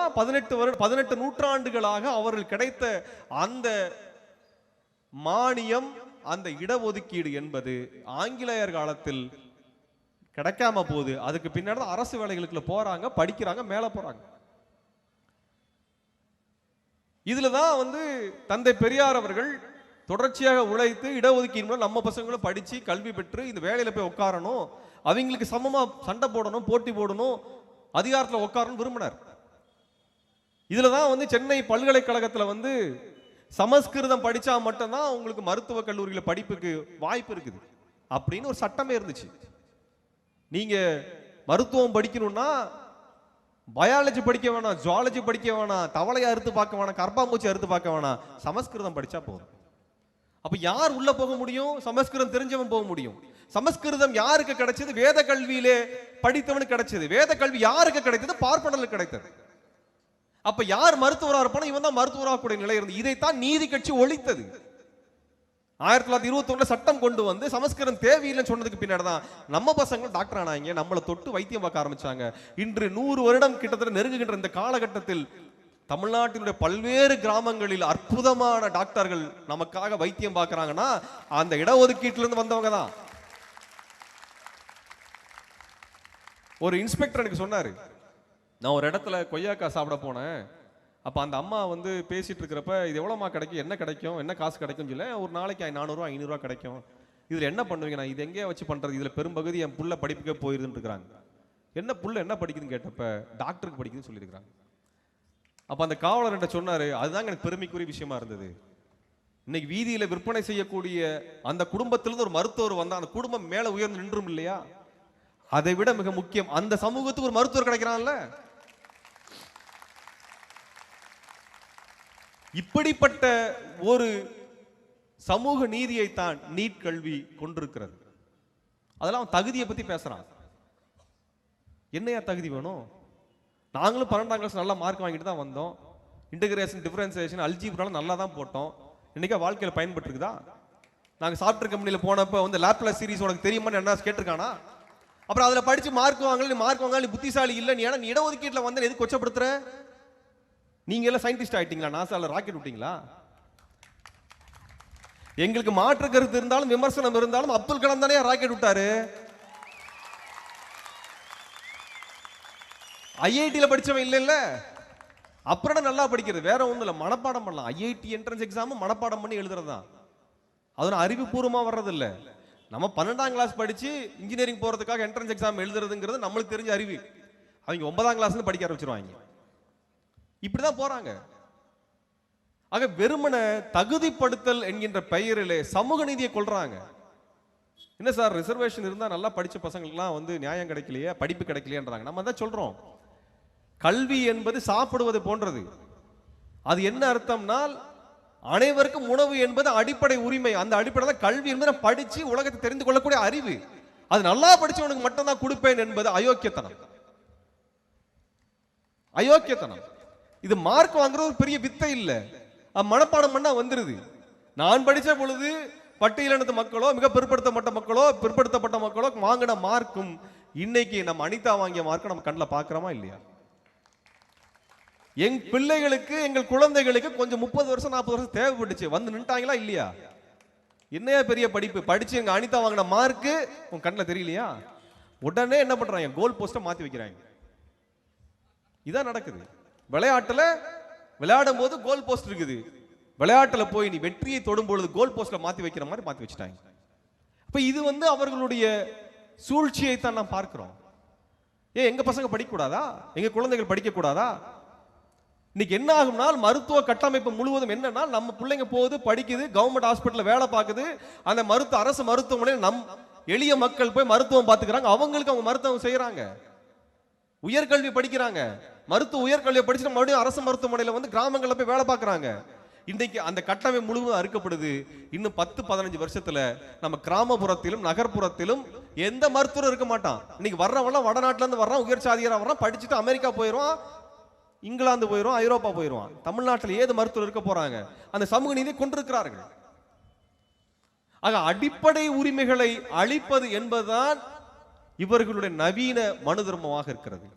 தான் பதினெட்டு வருட பதினெட்டு நூற்றாண்டுகளாக அவர்கள் கிடைத்த அந்த மானியம் அந்த இடஒதுக்கீடு என்பது ஆங்கிலேயர் காலத்தில் கிடைக்காம போகுது. அதுக்கு பின்னாடி தான் அரசு வேலைகளுக்குள்ள போறாங்க படிக்கிறாங்க மேல போறாங்க. இதுல தான் வந்து தந்தை பெரியார் அவர்கள் தொடர்ச்சியாக உழைத்து இடஒதுக்கீடு மூலம் நம்ம பசங்களும் படிச்சு கல்வி பெற்று இந்த வேலையில போய் உட்காரணும். அவங்களுக்கு சமமா சண்டை போடணும் போட்டி போடணும். அதிகாரத்துல உட்காரணும் விரும்பினார். இதில் தான் வந்து சென்னை பல்கலைக்கழகத்தில் வந்து சமஸ்கிருதம் படித்தா மட்டும்தான் உங்களுக்கு மருத்துவ கல்லூரியில் படிப்புக்கு வாய்ப்பு இருக்குது. அப்படின்னு ஒரு சட்டமே இருந்துச்சு. நீங்கள் மருத்துவம் படிக்கணும்னா பயாலஜி படிக்க வேணாம் ஜுவாலஜி படிக்க வேணாம் தவளையை அறுத்து பார்க்க வேணாம் கர்ப்பாம்பூச்சி அறுத்து பார்க்க வேணாம் சமஸ்கிருதம் படித்தா போதும். அப்போ யார் உள்ளே போக முடியும்? சமஸ்கிருதம் தெரிஞ்சவன் போக முடியும். சமஸ்கிருதம் யாருக்கு கிடைச்சது? வேத கல்வியிலே படித்தவனுக்கு கிடைச்சது. வேத கல்வி யாருக்கு கிடைத்தது? பார்ப்பனர்களுக்கு கிடைத்தது. அப்ப யார் மருத்துவராக இருப்பானோ இவன் தான் மருத்துவராகக்கூடிய நிலை இருந்தது. இதைத்தான் நீதி கட்சி ஒழித்தது. ஆயிரத்தி தொள்ளாயிரத்தி இருபத்தி சட்டம் கொண்டு வந்து சமஸ்கிருதம் தேவையில்லைன்னு சொன்னதுக்கு பின்னாடி தான் நம்ம பசங்க டாக்டர் ஆனாங்க. நம்மளை தொட்டு வைத்தியம் பார்க்க ஆரம்பிச்சாங்க. இன்று நூறு வருடம் கிட்டத்தட்ட நெருங்குகின்ற இந்த காலகட்டத்தில் தமிழ்நாட்டினுடைய பல்வேறு கிராமங்களில் அற்புதமான டாக்டர்கள் நமக்காக வைத்தியம் பார்க்குறாங்கன்னா அந்த இடஒதுக்கீட்டிலிருந்து வந்தவங்க தான் ஒரு இன்ஸ்பெக்டர் எனக்கு சொன்னாரு நான் ஒரு இடத்துல கொய்யாக்காய் சாப்பிட போனேன். அப்போ அந்த அம்மா வந்து பேசிகிட்டு இருக்கிறப்ப இது எவ்வளோமா கிடைக்கும்? என்ன கிடைக்கும்? என்ன காசு கிடைக்கும் சொல்ல ஒரு நாளைக்கு நானூறுரூவா ஐநூறுரூவா கிடைக்கும். இதில் என்ன பண்ணுவீங்க? நான் இது எங்கேயே வச்சு பண்ணுறது இதில் பெரும்பகுதி என் புள்ள படிப்புக்கே போயிருதுன்னு இருக்கிறாங்க. என்ன புள்ள என்ன படிக்குதுன்னு கேட்டப்ப டாக்டருக்கு படிக்குதுன்னு சொல்லியிருக்கிறாங்க. அப்போ அந்த காவலர் என்கிட்ட சொன்னார் அதுதாங்க எனக்கு பெருமைக்குரிய விஷயமா இருந்தது. இன்னைக்கு வீதியில் விற்பனை செய்யக்கூடிய அந்த குடும்பத்திலிருந்து ஒரு மருத்துவர் வந்தால் அந்த குடும்பம் மேலே உயர்ந்து நின்றும் இல்லையா? அதை விட மிக முக்கியம் அந்த சமூகத்துக்கு ஒரு மருத்துவர் கிடைக்கிறான்ல. இப்படிப்பட்ட ஒரு சமூக நீதியைத்தான் நீட் கல்வி கொண்டிருக்கிறது. அதெல்லாம் அவன் தகுதியை பற்றி பேசுகிறான் என்னையா தகுதி வேணும்? நாங்களும் பன்னெண்டாம் கிளாஸ் நல்லா மார்க் வாங்கிட்டு தான் வந்தோம். இன்டகிரேஷன் டிஃபரன்சியேஷன் அல்ஜிப்ரால நல்லா தான் போட்டோம். இன்றைக்கா வாழ்க்கையில் பயன்பட்டுருக்குதா? நாங்கள் சாஃப்ட்வேர் கம்பெனியில் போனப்போ வந்து லேப்ல சீரிஸ் உனக்கு தெரியுமான்னு என்ன கேட்டிருக்கானா? அப்புறம் அதில் படித்து மார்க் வாங்கல நீ மார்க் வாங்கல நீ புத்திசாலி இல்லை நீ ஏன்னா நீ இடஒதுக்கீட்டில் வந்து எதுக்கு கொச்சப்படுத்துகிற நீங்க எல்லாம் சயின்டிஸ்ட் ஆயிட்டீங்களா? நாசால ராக்கெட் விட்டீங்களா? எங்களுக்கு மாற்று கருத்து இருந்தாலும் விமர்சனம் இருந்தாலும் அப்துல் கலாம் தானே ராக்கெட் விட்டாரு. ஐஐடியில படிச்சவன் இல்ல இல்ல அப்புறம் நல்லா படிக்கிறது? வேற ஒன்றும் இல்லை. மனப்பாடம் பண்ணலாம். ஐஐடி என்ட்ரன்ஸ் எக்ஸாமும் மனப்பாடம் பண்ணி எழுதுறது? தான் அது அறிவுபூர்வமாக அறிவுபூர்வமா வர்றது நம்ம பன்னெண்டாம் கிளாஸ் படித்து இன்ஜினியரிங் போகிறதுக்காக என்ட்ரன்ஸ் எக்ஸாம் எழுதுறதுங்கிறது நம்மளுக்கு தெரிஞ்ச அறிவு. அவங்க ஒன்பதாம் கிளாஸ்ல படிக்க ஆரம்பிச்சிருவாங்க. இப்படிதான் போறாங்க. ஆக வெறுமன தகுதிப்படுத்தல் என்கின்ற பெயரிலே சமூக நீதியை கொள்றாங்க என்ன சார் ரிசர்வேஷன் இருந்தால் நல்லா படித்த பசங்களுக்குலாம் வந்து நியாயம் கிடைக்கலையே படிப்பு கிடைக்கலையேன்றாங்க. நம்ம தான் சொல்றோம். கல்வி என்பது சாப்பிடுவது போன்றது. அது என்ன அர்த்தம்னால் அனைவருக்கும் உணவு என்பது அடிப்படை உரிமை. அந்த அடிப்படையில் தான் கல்வி என்பது படித்து உலகத்தை தெரிந்து கொள்ளக்கூடிய அறிவு. அது நல்லா படித்தவனுக்கு மட்டும்தான் கொடுப்பேன் என்பது அயோக்கியத்தனம். அயோக்கியத்தனம். இது மார்க் வாங்குற ஒரு பெரிய வித்தை இல்லை. மனப்பாடம் பண்ணா வந்துருது. நான் படித்த பொழுது பட்டியலினத்து மக்களோ மிக பிற்படுத்தப்பட்ட மக்களோ பிற்படுத்தப்பட்ட மக்களோ வாங்கின மார்க்கும் இன்னைக்கு நம்ம அனிதா வாங்கிய மார்க்கை நம்ம கண்ணில் பார்க்குறோமா இல்லையா? எங் பிள்ளைகளுக்கு எங்கள் குழந்தைகளுக்கு கொஞ்சம் முப்பது வருஷம் நாற்பது வருஷம் தேவைப்பட்டுச்சு. வந்து நின்ட்டாங்களா இல்லையா? என்னையா பெரிய படிப்பு? படிச்சு எங்க அனிதா வாங்கின மார்க்கு உன் கண்ணில் தெரியலையா? உடனே என்ன பண்றாங்க? கோல் போஸ்ட்டை மாற்றி வைக்கிறாங்க. இதான் நடக்குது. விளையாட்டில் விளையாடும் போது கோல் போஸ்ட் இருக்குது. விளையாட்டில் போய் நீ வெற்றியை தொடும் பொழுது கோல் போஸ்ட்டில் மாற்றி வைக்கிற மாதிரி மாற்றி வச்சுட்டாங்க. இப்போ இது வந்து அவர்களுடைய சூழ்ச்சியை தான் நாம் பார்க்கிறோம். ஏன் எங்கள் பசங்க படிக்கக்கூடாதா? எங்கள் குழந்தைகள் படிக்கக்கூடாதா? இன்னைக்கு என்ன ஆகும்னால் மருத்துவ கட்டமைப்பு முழுவதும் என்னன்னா நம்ம பிள்ளைங்க போகுது படிக்குது கவர்மெண்ட் ஹாஸ்பிட்டலில் வேலை பார்க்குது. அந்த மருத்துவ அரசு மருத்துவமனையில் நம் எளிய மக்கள் போய் மருத்துவம் பார்த்துக்கிறாங்க. அவங்களுக்கு அவங்க மருத்துவம் செய்கிறாங்க உயர்கல்வி படிக்கிறாங்க. மருத்துவ உயர்கல்வியை படிச்சுட்டு மறுபடியும் அரசு மருத்துவமனையில் வந்து கிராமங்களில் போய் வேலை பார்க்குறாங்க. இன்றைக்கு அந்த கட்டமைப்பு முழுவதும் அறுக்கப்படுது. இன்னும் பத்து பதினஞ்சு வருஷத்துல நம்ம கிராமப்புறத்திலும் நகர்ப்புறத்திலும் எந்த மருத்துவரும் இருக்க மாட்டான். இன்னைக்கு வர்றவன்லாம் வடநாட்டுல இருந்து வர்றான் உயர் சாதியாரா வர்றான் படிச்சுட்டு அமெரிக்கா போயிடுவான் இங்கிலாந்து போயிடுவான் ஐரோப்பா போயிடுவான் தமிழ்நாட்டில் ஏது மருத்துவர் இருக்க போறாங்க? அந்த சமூக நீதியை கொண்டிருக்கிறார்கள். ஆக அடிப்படை உரிமைகளை அழிப்பது என்பதுதான் இவர்களுடைய நவீன மனு தர்மமாக இருக்கிறது.